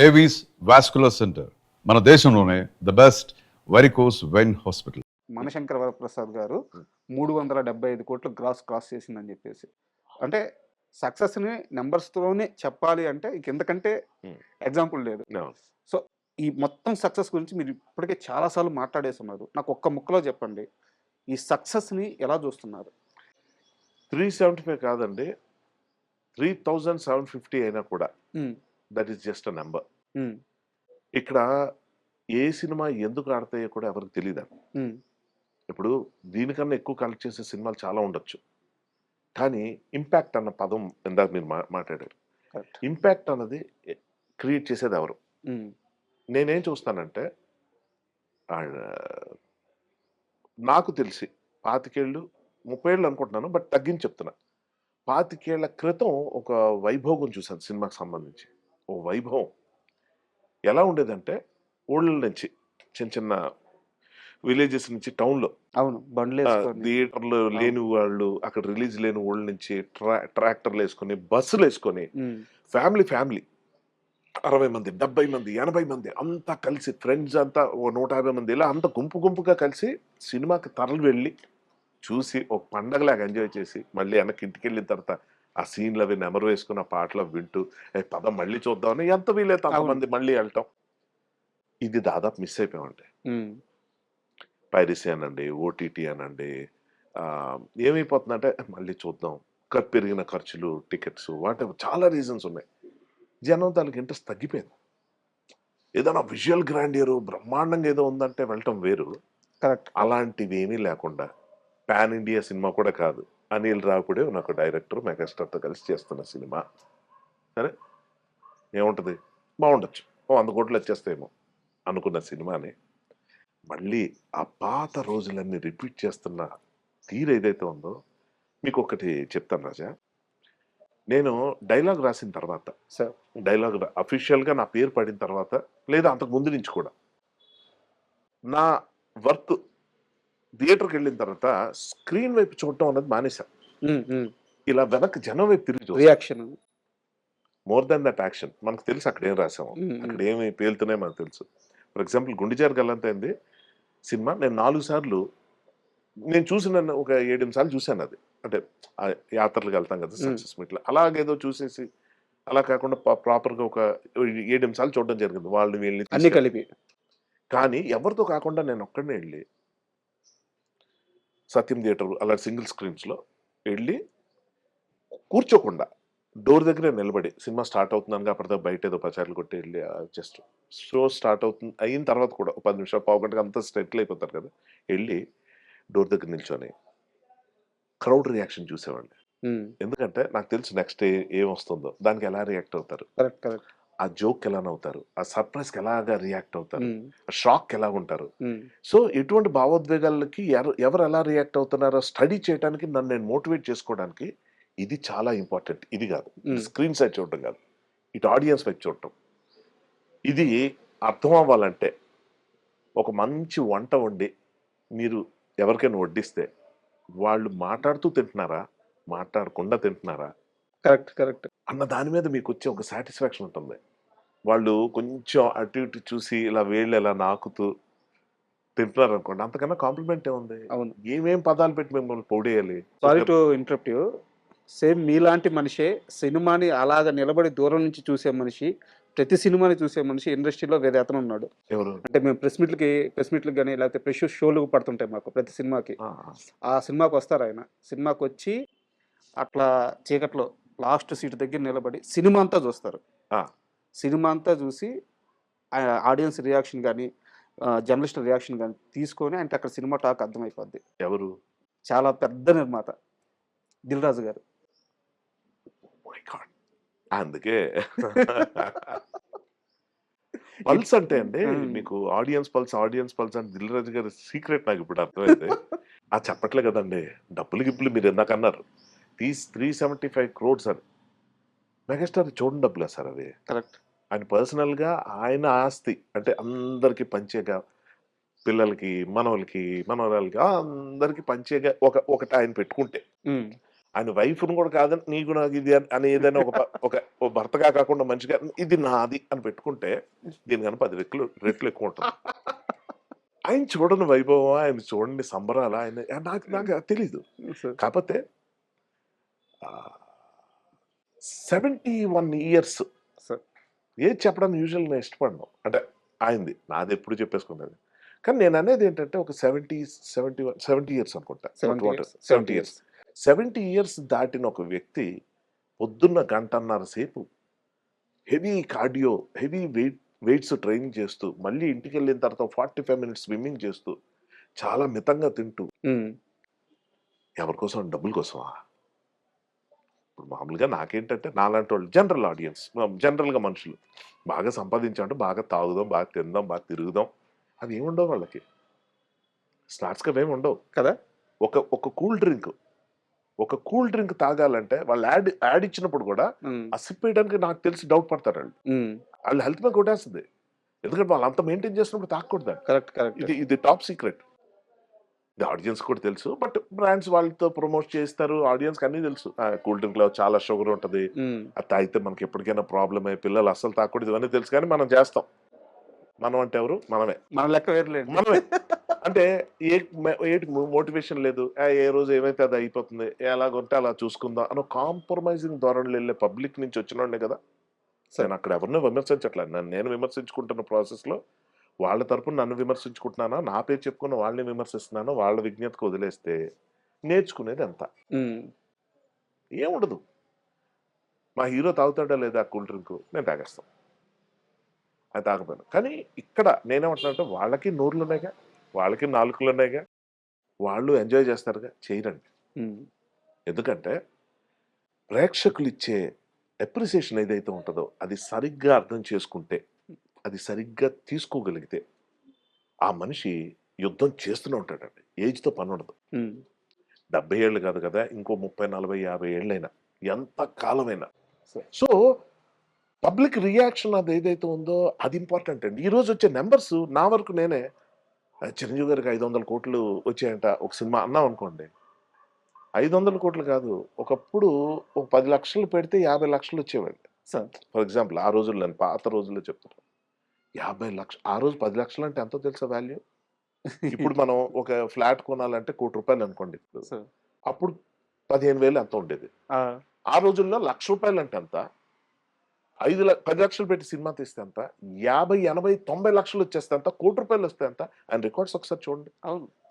Avis vascular centre మన దేశంలోనే the best varicose vein hospital Manashankara Varaprasad garu మూడు వందల డెబ్బై ఐదు కోట్లు గ్రాస్ క్రాస్ చేసిందని చెప్పేసి. అంటే సక్సెస్ని నెంబర్స్తోనే చెప్పాలి అంటే ఇంక ఎంతకంటే Hmm. ఎగ్జాంపుల్ లేదు. సో ఈ మొత్తం సక్సెస్ గురించి మీరు ఇప్పటికే చాలాసార్లు మాట్లాడేస్తున్నారు. నాకు ఒక్క ముక్కలో చెప్పండి. ఈ సక్సెస్ని ఎలా చూస్తున్నారు? త్రీ సెవెంటీ ఫైవ్ కాదండి. త్రీ థౌజండ్ సెవెన్ ఫిఫ్టీ అయినా కూడా ఉమ్, that is just a number ఇక్కడ ఏ సినిమా ఎందుకు ఆడతాయో కూడా ఎవరికి తెలియదు ఉమ్, ఇప్పుడు దీనికన్నా ఎక్కువ కలెక్ట్ చేసే సినిమాలు చాలా ఉండొచ్చు. కానీ ఇంపాక్ట్ అన్న పదం ఇందాక మీరు మాట్లాడారు. ఇంపాక్ట్ అన్నది క్రియేట్ చేసేది ఎవరు? ఉమ్, నేనేం చూస్తానంటే నాకు తెలిసి పాతికేళ్ళు ముప్పై ఏళ్ళు అనుకుంటున్నాను బట్ తగ్గించి చెప్తున్నా. పాతికేళ్ళ క్రితం ఒక వైభోగం చూశాను సినిమాకి సంబంధించి. ఓ వైభవం. ఎలా ఉండేదంటే ఊళ్ళ నుంచి చిన్న చిన్న విలేజెస్ నుంచి టౌన్లో. అవును బండ్లు థియేటర్లు లేని వాళ్ళు అక్కడ రిలీజ్ లేని ఊళ్ళ నుంచి ట్రా ట్రాక్టర్లు వేసుకొని బస్సులు వేసుకొని ఫ్యామిలీ ఫ్యామిలీ. అరవై మంది డెబ్బై మంది ఎనభై మంది అంతా కలిసి ఫ్రెండ్స్ అంతా ఓ నూట యాభై మంది ఇలా అంత గుంపు గుంపుగా కలిసి సినిమాకి తరలి వెళ్ళి చూసి ఒక పండగలాగా ఎంజాయ్ చేసి మళ్ళీ వెనక్కి ఇంటికి వెళ్ళిన తర్వాత ఆ సీన్లు అవి నెమరు వేసుకుని ఆ పాటలు వింటూ "ఏ, పద మళ్ళీ చూద్దామని ఎంత వీలైతే అంతమంది మళ్ళీ వెళ్ళటం. ఇది దాదాపు మిస్ అయిపోయామండి. పైరసీ అనండి ఓటీటీ అనండి ఏమైపోతుందంటే మళ్ళీ చూద్దాం. పెరిగిన ఖర్చులు టికెట్స్ వాటి చాలా రీజన్స్ ఉన్నాయి. జనం దానికి ఇంట్రెస్ట్ తగ్గిపోయింది. ఏదైనా విజువల్ గ్రాండియర్ బ్రహ్మాండంగా ఏదో ఉందంటే వెళ్ళటం వేరు. కరెక్ట్. అలాంటివి ఏమీ లేకుండా పాన్ ఇండియా సినిమా కూడా కాదు. అనిల్ రావుడే నాకు డైరెక్టర్ మెగాస్టార్తో కలిసి చేస్తున్న సినిమా. సరే? ఏముంటుంది? బాగుండొచ్చు. ఓ వంద కోట్లు వచ్చేస్తాయేమో అనుకున్న సినిమాని. మళ్ళీ ఆ పాత రోజులన్నీ రిపీట్ చేస్తున్న తీరు ఏదైతే ఉందో మీకు ఒకటి చెప్తాను రాజా. నేను డైలాగ్ రాసిన తర్వాత సార్. డైలాగ్ అఫీషియల్గా నా పేరు పడిన తర్వాత లేదా అంతకు ముందు నుంచి కూడా నా వర్క్ థియేటర్కి వెళ్ళిన తర్వాత స్క్రీన్ వైపు చూడటం అనేది మానేశా. ఇలా వెనక్కి జనం వైపు తిరిగి reaction. More than that action. మనకు తెలుసు అక్కడ ఏం రాసాము. అక్కడ ఏమి పేలుతున్నాయి మనకు తెలుసు. ఫర్ ఎగ్జాంపుల్ గుండెజారు గల్లంత అయింది సినిమా నేను నాలుగు సార్లు నేను చూసిన ఒక ఏడెనిమిది సార్లు చూశాను అది. అంటే యాత్రలకు వెళ్తాం కదా. సక్సెస్ మీట్లో. అలాగేదో చూసేసి అలా కాకుండా ప్రాపర్గా ఒక ఏడెనిమిది సార్లు చూడడం జరిగింది. వాళ్ళు వీళ్ళని అన్ని. కలిపి. కానీ ఎవరితో కాకుండా నేను ఒక్కడనే వెళ్ళి సత్యం థియేటర్ అలా సింగిల్ స్క్రీన్స్లో వెళ్ళి కూర్చోకుండా డోర్ దగ్గరే నిలబడి సినిమా స్టార్ట్ అవుతుందని కాబట్టి బయట ఏదో పచారులు కొట్టి వెళ్ళి జస్ట్ షో స్టార్ట్ అవుతుంది అయిన తర్వాత కూడా ఒక పది నిమిషాలు పావు గంటగా అంతా సెటిల్ అయిపోతారు కదా వెళ్ళి డోర్ దగ్గర నిల్చొని క్రౌడ్ రియాక్షన్ చూసేవాడిని. ఎందుకంటే నాకు తెలుసు నెక్స్ట్ ఏం వస్తుందో దానికి ఎలా రియాక్ట్ అవుతారు. Correct correct. ఆ జోక్ ఎలా నవ్వుతారు? ఆ సర్ప్రైజ్కి ఎలాగా రియాక్ట్ అవుతారు? ఆ షాక్ ఎలా ఉంటారు. సో ఎటువంటి భావోద్వేగాలకి ఎవ- ఎవరు ఎలా రియాక్ట్ అవుతున్నారో స్టడీ చేయడానికి నన్ను నేను మోటివేట్ చేసుకోవడానికి ఇది చాలా ఇంపార్టెంట్. ఇది కాదు. స్క్రీన్ సైడ్ చూడటం కాదు. ఇటు ఆడియన్స్ వైపు చూడటం. ఇది అర్థం అవ్వాలంటే ఒక మంచి వంట వండి మీరు ఎవరికైనా వడ్డిస్తే వాళ్ళు మాట్లాడుతూ తింటున్నారా? మాట్లాడకుండా తింటున్నారా? Correct correct. అన్న దాని మీద మీకు వచ్చే ఒక సాటిస్ఫాక్షన్ ఉంటుంది. వాళ్ళు కొంచెం అటు ఇటు చూసి ఇలా వేళ్ళు ఇలా నాకుతూ తింటున్నారు అనుకోండి అంతకన్నా కాంప్లిమెంట్ ఏముంది? అవును. ఏమేం పదాలు పెట్టి మిమ్మల్ని పొడేయాలి? సారీ టు ఇంటరప్ట్ సేమ్ మీలాంటి మనిషే సినిమాని అలాగ నిలబడి దూరం నుంచి చూసే మనిషి ప్రతి సినిమాని చూసే మనిషి ఇండస్ట్రీలో వేరే అతను ఉన్నాడు. ఎవరు? అంటే మేము ప్రెస్ మీట్లకి ప్రెస్ మీట్లకి కానీ లేకపోతే ప్రెస్ షోలు పడుతుంటాయి మాకు ప్రతి సినిమాకి. ఆ, సినిమాకి వస్తారు ఆయన. సినిమాకి వచ్చి అట్లా చీకట్లో లాస్ట్ సీట్ దగ్గర నిలబడి సినిమా అంతా చూస్తారు. సినిమా అంతా చూసి ఆడియన్స్ రియాక్షన్ కానీ జర్నలిస్ట్ రియాక్షన్ కానీ తీసుకొని అంటే అక్కడ సినిమా టాక్ అర్థమైపోద్ది. ఎవరు? చాలా పెద్ద నిర్మాత. దిల్ రాజు గారు. God. అందుకే. పల్స్ అంటే అండి. మీకు ఆడియన్స్ పల్స్ ఆడియన్స్ పల్స్ అంటే దిల్ రాజు గారి సీక్రెట్ నాకు ఇప్పుడు అర్థమైంది. ఆ చెప్పట్లే కదండి డబ్బులు గిప్పులు మీరు ఎందాక అన్నారు? తీస్ త్రీ సెవెంటీ ఫైవ్ క్రోడ్స్ అని. మెగాస్టార్ చూడండి డబ్బులే సార్ అవి కరెక్ట్. ఆయన పర్సనల్గా ఆయన ఆస్తి అంటే అందరికి పంచేగా పిల్లలకి మనవలకి మనవరాలకి అందరికి పంచేగా ఒక ఒకటి ఆయన పెట్టుకుంటే. ఆయన వైఫ్ను కూడా కాదని నీకు నాకు ఇది అని- అని ఏదైనా ఒక ఒక భర్తగా కాకుండా మంచిగా ఇది నాది అని పెట్టుకుంటే దీనికన్నా పది రెట్లు రెట్లు ఎక్కువ ఉంటుంది. ఆయన చూడని వైభవం ఆయన చూడండి సంబరాలు ఆయన నాకు నాకు తెలీదు. సార్. కాకపోతే సెవెంటీ వన్ ఇయర్స్. సార్. ఏది చెప్పడానికి యూజువల్ నేను ఇష్టపడను. అంటే ఆయనది నాది ఎప్పుడు చెప్పేసుకున్నది కానీ నేను అనేది ఏంటంటే ఒక seventy seventy one seventy years అనుకుంటా. Seventy years. Seventy years. దాటిన ఒక వ్యక్తి పొద్దున్న గంటన్నర సేపు heavy cardio heavy weight weights training చేస్తూ మళ్ళీ ఇంటికి వెళ్ళిన తర్వాత ఫార్టీ ఫైవ్ మినిట్స్ స్విమ్మింగ్ చేస్తూ చాలా మితంగా తింటూ ఎవరి కోసం డబ్బుల కోసమా? ఇప్పుడు మామూలుగా నాకేంటంటే నాలాంటి వాళ్ళు జనరల్ ఆడియన్స్ జనరల్గా మనుషులు. బాగా సంపాదించామంటే బాగా తాగుదాం బాగా తిందాం బాగా తిరుగుదాం. అవి ఏముండవు వాళ్ళకి. స్నాక్స్గా ఏమి ఉండవు. కదా? ఒక ఒక కూల్ డ్రింక్ ఒక కూల్ డ్రింక్ తాగాలంటే వాళ్ళు యాడ్ యాడ్ ఇచ్చినప్పుడు కూడా ఆ సిప్ వేయడానికి నాకు తెలిసి డౌట్ పడతారు వాళ్ళు. వాళ్ళు హెల్త్ మీద కొట్టేస్తుంది. ఎందుకంటే వాళ్ళు అంత మెయింటైన్ చేసినప్పుడు తాగకూడదు కరెక్ట్ కరెక్ట్. ఇది ఇది టాప్ సీక్రెట్. ఇది ఆడియన్స్ కూడా తెలుసు. బట్ బ్రాండ్స్ వాళ్ళతో ప్రమోట్ చేస్తారు. ఆడియన్స్ అన్నీ తెలుసు. కూల్ డ్రింక్లో చాలా షుగర్ ఉంటది. అది తాగితే మనకి ఎప్పటికైనా ప్రాబ్లమ్ అయ్యి పిల్లలు అస్సలు తాగకూడదు ఇవన్నీ తెలుసు కానీ మనం చేస్తాం. మనం అంటే ఎవరు? మనమే. మన లెక్క వేరులేండి మనమే. అంటే ఏ మోటివేషన్ లేదు. ఏ రోజు ఏమైతే అది అయిపోతుంది ఎలాగుంటే అలా చూసుకుందాం అని కాంప్రమైజింగ్ ధోరణిలో వెళ్ళే పబ్లిక్ నుంచి వచ్చిన కదా. నేను అక్కడ ఎవరిని విమర్శించట్లేదు. నేను విమర్శించుకుంటున్న ప్రాసెస్లో వాళ్ళ తరపున నన్ను విమర్శించుకుంటున్నానా? నా పేరు చెప్పుకున్న వాళ్ళని విమర్శిస్తున్నాను? వాళ్ళ విజ్ఞతకు వదిలేస్తే నేర్చుకునేది ఎంత ఏముండదు. మా హీరో తాగుతాడా లేదా కూల్ డ్రింక్? నేను తాగేస్తాను అది తాగపోయాను కానీ ఇక్కడ నేనేమంటున్నానంటే వాళ్ళకి నోర్లు ఉన్నాయిగా వాళ్ళకి నాలుకలు ఉన్నాయిగా వాళ్ళు ఎంజాయ్ చేస్తారుగా. చేయరండి. ఎందుకంటే ప్రేక్షకులు ఇచ్చే అప్రిసియేషన్ ఏదైతే ఉంటుందో అది సరిగ్గా అర్థం చేసుకుంటే అది సరిగ్గా తీసుకోగలిగితే ఆ మనిషి యుద్ధం చేస్తూనే ఉంటాడండి. ఏజ్తో పని ఉండదు. డెబ్బై ఏళ్ళు కాదు కదా ఇంకో ముప్పై నలభై యాభై ఏళ్ళైనా ఎంత కాలమైనా సో పబ్లిక్ రియాక్షన్ అది ఏదైతే ఉందో అది ఇంపార్టెంట్ అండి. ఈ రోజు వచ్చే నెంబర్స్ నా వరకు నేనే చిరంజీవి గారికి ఐదు వందల కోట్లు వచ్చాయంట ఒక సినిమా అన్నాం అనుకోండి. ఐదు వందల కోట్లు కాదు ఒకప్పుడు ఒక పది లక్షలు పెడితే యాభై లక్షలు వచ్చేవండి ఫర్ ఎగ్జాంపుల్ ఆ రోజుల్లో నేను పాత రోజుల్లో చెప్తున్నాను యాభై లక్ష ఆ రోజు పది లక్షలు అంటే ఎంతో తెలుసా వాల్యూ? ఇప్పుడు మనం ఒక ఫ్లాట్ కొనాలంటే కోటి రూపాయలు అనుకోండి అప్పుడు పదిహేను వేలు ఎంత ఉండేది? ఆ. రోజుల్లో లక్ష రూపాయలు అంటే ఎంత? ఐదు పది లక్షలు పెట్టి సినిమా తీస్తే ఎంత? యాభై ఎనభై తొంభై లక్షలు వచ్చేస్తే ఎంత? కోటి రూపాయలు వస్తే ఎంత? ఆయన రికార్డ్స్ ఒకసారి చూడండి.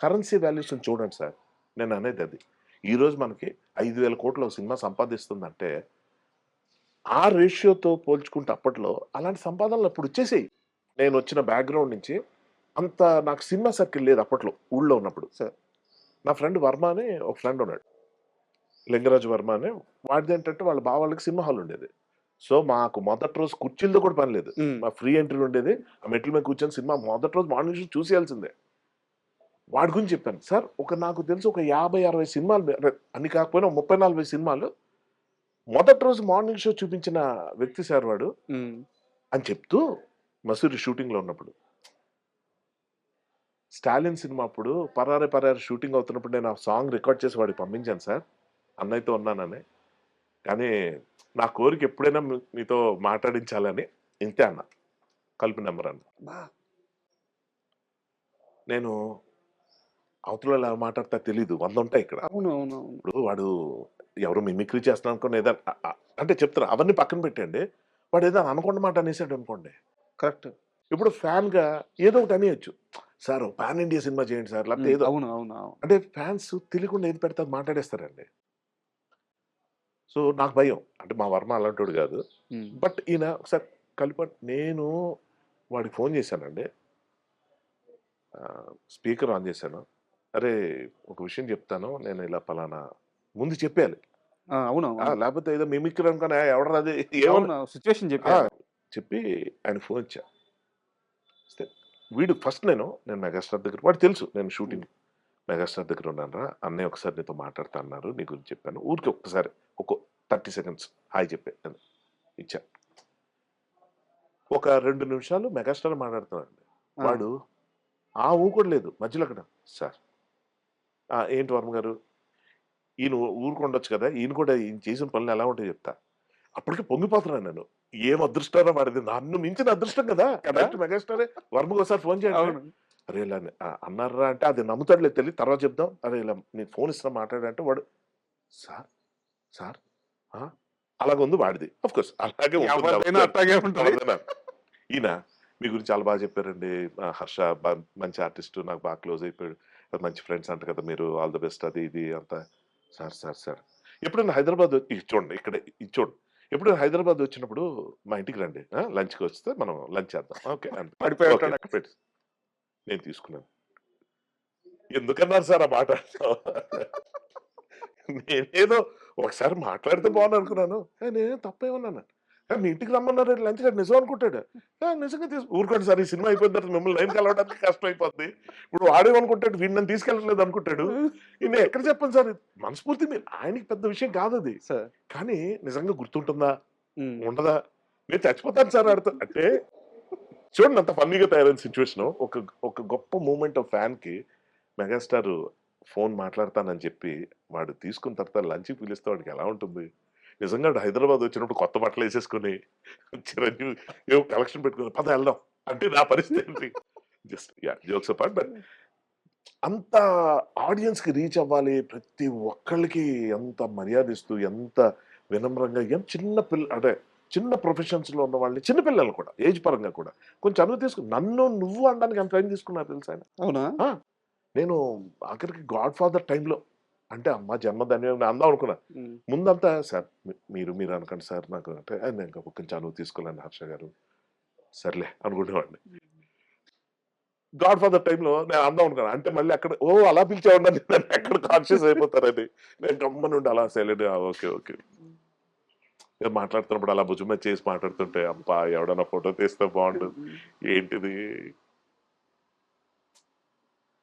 కరెన్సీ వాల్యూస్ చూడండి సార్. నేను అనేది అది. ఈ రోజు మనకి ఐదు వేల కోట్ల ఒక సినిమా సంపాదిస్తుందంటే ఆ రేషియోతో పోల్చుకుంటే అప్పట్లో అలాంటి సంపాదనలు అప్పుడు వచ్చేసాయి. నేను వచ్చిన బ్యాక్గ్రౌండ్ నుంచి అంత నాకు సినిమా సర్కిల్ లేదు అప్పట్లో ఊళ్ళో ఉన్నప్పుడు. సార్. నా ఫ్రెండ్ వర్మ అని ఒక ఫ్రెండ్ ఉన్నాడు. లింగరాజు వర్మ అని వాడిది ఏంటంటే వాళ్ళ బావాళ్ళకి సినిమా హాల్ ఉండేది. సో మాకు మొదటి రోజు కుర్చీలతో కూడా పని లేదు. మా ఫ్రీ ఎంట్రీ ఉండేది. ఆ మెట్ల మీద కూర్చొని సినిమా మొదటి రోజు మార్నింగ్ షో చూసేయాల్సిందే. వాడి గురించి చెప్పాను. సార్ ఒక నాకు తెలిసి ఒక యాభై అరవై సినిమాలు అన్ని కాకపోయినా ముప్పై నలభై సినిమాలు మొదటి రోజు మార్నింగ్ షో చూపించిన వ్యక్తి సార్ వాడు అని చెప్తూ మసూరి షూటింగ్లో ఉన్నప్పుడు. స్టాలిన్ సినిమా అప్పుడు పరారే పరారే షూటింగ్ అవుతున్నప్పుడు నేను ఆ సాంగ్ రికార్డ్ చేసి వాడికి పంపించాను సార్. అన్నయ్యతో ఉన్నానని. కానీ నా కోరిక ఎప్పుడైనా మీతో మాట్లాడించాలని ఇంతే అన్న. కలిపి నెంబర్ అన్న నేను అవతల ఎలా మాట్లాడతా తెలీదు. వంద ఉంటాయి ఇక్కడ. అవును అవును అవును ఇప్పుడు వాడు ఎవరు మిమిక్రీ చేస్తున్నాను అనుకోని ఏదైనా అంటే చెప్తారు అవన్నీ పక్కన పెట్టండి. వాడు ఏదైనా అనుకున్న మాట అనేసాడు అనుకోండి. కరెక్ట్. ఇప్పుడు ఫ్యాన్గా ఏదో ఒకటి అనేయచ్చు. సార్ పాన్ ఇండియా సినిమా చేయండి సార్. లేకపోతే ఏదో అవును అవును అంటే ఫ్యాన్స్ తెలియకుండా ఏది పెడతారు మాట్లాడేస్తారండి. సో నాకు భయం. అంటే మా వర్మ అలాంటి కాదు. బట్ ఈయన ఒకసారి కలిప నేను వాడికి ఫోన్ చేశానండి. స్పీకర్ ఆన్ చేశాను. అరే ఒక విషయం చెప్తాను. నేను ఇలా పలానా ముందు చెప్పాలి అవును లేకపోతే ఏదో మిమిక్రీ అనుకుని ఎవడరా అది? ఏమన్నా సిచ్యువేషన్ చెప్పి చెప్పి ఆయన ఫోన్ ఇచ్చా. వీడు ఫస్ట్ నేను నేను మెగాస్టార్ దగ్గర వాడు తెలుసు నేను షూటింగ్ మెగాస్టార్ దగ్గర ఉన్నాను రా అన్నయ్య ఒకసారి నీతో మాట్లాడుతా అన్నారు నీ గురించి చెప్పాను. ఊరికి ఒక్కసారి ఒక థర్టీ సెకండ్స్ హాయ్ చెప్పాను ఇచ్చా. ఒక రెండు నిమిషాలు మెగాస్టార్ మాట్లాడుతున్నాడు వాడు ఆ ఊ కూడా లేదు మధ్యలో అక్కడ సార్. "ఆ, ఏంటి వర్మ గారు? ఈయన ఊరుకుండొచ్చు కదా ఈయన కూడా ఈయన చేసిన పనులు ఎలా ఉంటాయో చెప్తా. అప్పటికి పొంగిపోతున్నాను నేను. ఏం అదృష్టారో వాడిది? నన్ను మించిన అదృష్టం కదా? కదా? మెగాస్టారే వర్మకు ఒకసారి ఫోన్ చేయండి. అరే ఇలా అన్నారా అంటే అది నమ్ముతాడులే తెలియదు తర్వాత చెప్దాం. అరే ఇలా నేను ఫోన్ ఇస్తున్నా మాట్లాడంటే వాడు సార్ సార్ ఆ?" అలాగ ఉంది వాడిది అఫ్ కోర్స్ అలాగే. ఈయన మీ గురించి చాలా బాగా చెప్పారండి. హర్ష మంచి ఆర్టిస్ట్ నాకు బాగా క్లోజ్ అయిపోయాడు. మంచి ఫ్రెండ్స్ అంట కదా మీరు ఆల్ ద బెస్ట్ అది ఇది అంతా. Sir sir sir. ఎప్పుడైనా హైదరాబాద్ చూడండి ఇక్కడ ఇది చూడండి ఎప్పుడు హైదరాబాద్ వచ్చినప్పుడు మా ఇంటికి రండి. లంచ్కి వస్తే మనం లంచ్ చేద్దాం. ఓకే. పడిపోయి. పెట్టు. నేను తీసుకున్నాను. ఎందుకన్నారు సార్ ఆ మాట? నేనేదో ఒకసారి మాట్లాడితే బాగుంది అనుకున్నాను. నేనేం తప్పేమన్నాను మీ ఇంటికి రమ్మన్నారు లంచ్ గారు నిజం అనుకుంటాడు. "ఏ, నిజంగా తీసు ఊరుకోండి సార్ ఈ సినిమా అయిపోయిన తర్వాత మిమ్మల్ని లైన్ కలవడానికి కష్టం అయిపోద్ది ఇప్పుడు వాడేమనుకుంటాడు వీడిని నన్ను తీసుకెళ్ళట్లేదు అనుకుంటాడు. ఈయన ఎక్కడ చెప్పండి సార్ మనస్ఫూర్తి మీరు ఆయనకి పెద్ద విషయం కాదు అది. సార్. కానీ నిజంగా గుర్తుంటుందా. ఉండదా? నేను చచ్చిపోతాను సార్ ఆడుతా. అంటే చూడండి అంత ఫన్నీగా తయారైన సిచ్యువేషన్. ఒక ఒక గొప్ప మూమెంట్ ఆఫ్ ఫ్యాన్కి మెగాస్టార్ ఫోన్ మాట్లాడతానని చెప్పి వాడు తీసుకున్న తర్వాత లంచ్ పిలిస్తే వాడికి ఎలా ఉంటుంది? నిజంగా హైదరాబాద్ వచ్చినప్పుడు కొత్త బట్టలు వేసేసుకుని చిరంజీవి ఏవో కలెక్షన్ పెట్టుకుని పద వెళ్దాం. అంటే నా పరిస్థితి ఏంటి? Just ya jokes apart but అంత ఆడియన్స్కి రీచ్ అవ్వాలి. ప్రతి ఒక్కళ్ళకి ఎంత మర్యాద ఇస్తూ ఎంత వినమ్రంగా ఏం చిన్న పిల్ల అంటే చిన్న ప్రొఫెషన్స్లో ఉన్న వాళ్ళని చిన్న పిల్లలు కూడా ఏజ్ పరంగా కూడా కొంచెం అనువు తీసుకు నన్ను నువ్వు అనడానికి ఎంత టైం తీసుకున్నా తెలుసా ఆయన? అవునా? నేను ఆఖరికి గాడ్ ఫాదర్ టైంలో అంటే అమ్మ జన్మధన్యం అందాం అనుకున్నా. ముందంతా సార్ మీరు మీరు అనకండి సార్ నాకు అంటే "ఆ, నేను ఇంకా కొంచెం అనువు తీసుకోలేండి హర్ష గారు. సర్లే అనుకునేవాడిని గాడ్ ఫాదర్ టైంలో నేను అందాం అనుకున్నాను అంటే మళ్ళీ అక్కడ ఓ అలా పిలిచేవాడిని నేను ఎక్కడ కాన్షియస్ అయిపోతారని. నేను గమ్మని ఉండి అలా సైలెంట్ ఓకే ఓకే. మాట్లాడుతున్నప్పుడు అలా భుజమే చేసి మాట్లాడుతుంటే అబ్బా ఎవడన్నా ఫోటో తీస్తే బాగుంటుంది. ఏంటిది?